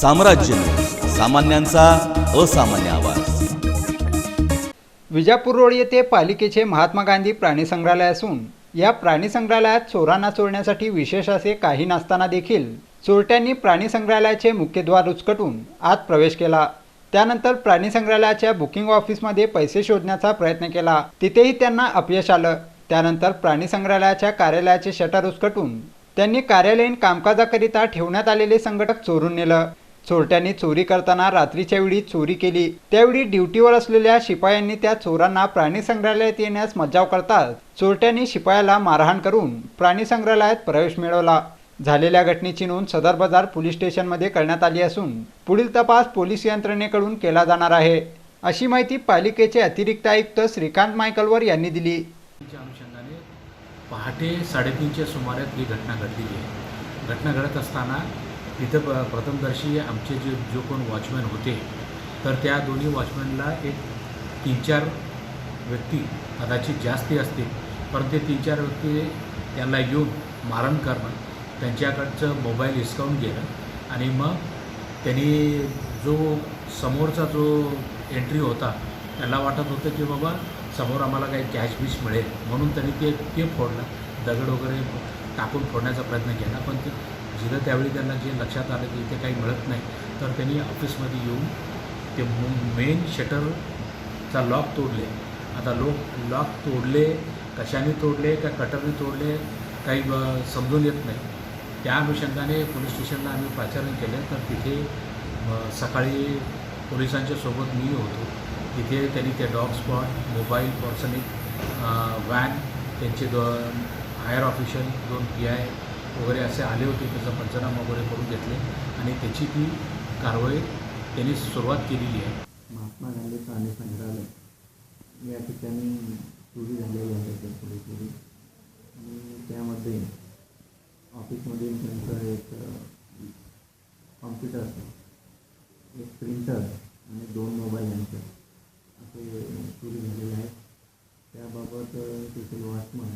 साम्राज्य सामान्यांचा असामान्य आवाज. विजापूर रोड येथे पालिकेचे महात्मा गांधी प्राणी संग्रहालय असून या प्राणी संग्रहालयात चोरांना चोरण्यासाठी विशेष असे काही नसताना देखील चोरट्यांनी प्राणी संग्रहालयाचे मुख्यद्वार उचकटून आत प्रवेश केला. त्यानंतर प्राणी संग्रहालयाच्या बुकिंग ऑफिसमध्ये पैसे शोधण्याचा प्रयत्न केला. तिथेही त्यांना अपयश आलं. त्यानंतर प्राणी संग्रहालयाच्या कार्यालयाचे शटर उचकटून त्यांनी कार्यालयीन कामकाजाकरिता ठेवण्यात आलेले संघटक चोरून नेलं. चोरट्यांनी चोरी करताना रात्रीच्या वेळी चोरी केली. त्यावेळी ड्युटीवर असलेल्या शिपायांनी त्या चोरांना प्राणी संग्रहालयात येण्यास मज्जाव करतात चोरट्यांनी शिपायाला मारहाण करून प्राणी संग्रहालयात प्रवेश मिळवला. झालेल्या घटनेची नोंद सदर बाजार पोलीस स्टेशनमध्ये करण्यात आली असून पुढील तपास पोलीस यंत्रणेकडून केला जाणार आहे. अशी माहिती पालिकेचे अतिरिक्त आयुक्त श्रीकांत मायकलवर यांनी दिली. अनुषंगाने पहाटे साडेतीनच्या सुमारात ही घटना घडलेली आहे. घटना घडत असताना तिथं प प्रथमदर्शी आमचे जे जो कोण वॉचमॅन होते तर त्या दोन्ही वॉचमॅनला एक तीन चार व्यक्ती कदाचित जास्ती असतील परंतु ते तीन चार व्यक्ती त्यांना येऊन मारण करणं त्यांच्याकडचं मोबाईल हिसकावून गेलं आणि मग त्यांनी जो समोरचा जो एंट्री होता त्याला वाटत होतं की बाबा समोर आम्हाला काही कॅश बिश मिळेल म्हणून त्यांनी ते ते फोडलं दगड वगैरे टाकून फोडण्याचा प्रयत्न केला पण ते जिथं त्यावेळी त्यांना जे लक्षात आलं की इथे काही मिळत नाही तर त्यांनी ऑफिसमध्ये येऊन ते मेन शटरचा लॉक तोडले. आता लोक लॉक तोडले कशाने तोडले का कटरने तोडले काही समजून येत नाही. त्या अनुषंगाने पोलीस स्टेशनला आम्ही पाचारण केलं तर तिथे सकाळी पोलिसांच्या सोबत मी होतो. तिथे त्यांनी ते डॉग स्पॉट मोबाईल पर्सनिक व्हॅन त्यांचे दोन हायर ऑफिशियल दोन पी आय वगैरे असे आले होते त्याचा पंचनामा वगैरे करून घेतले. आणि त्याची ती कारवाई त्यांनी सुरुवात केलेली आहे. महात्मा गांधी प्राणी संग्रहालय. या ठिकाणी चोरी झालेली आहे त्यांची चोरी आणि त्यामध्ये ऑफिसमध्ये त्यांचं एक कॉम्प्युटर एक प्रिंटर आणि दोन मोबाईल यांचे असे चोरी झालेले आहेत. त्याबाबत तिथे वॉचमन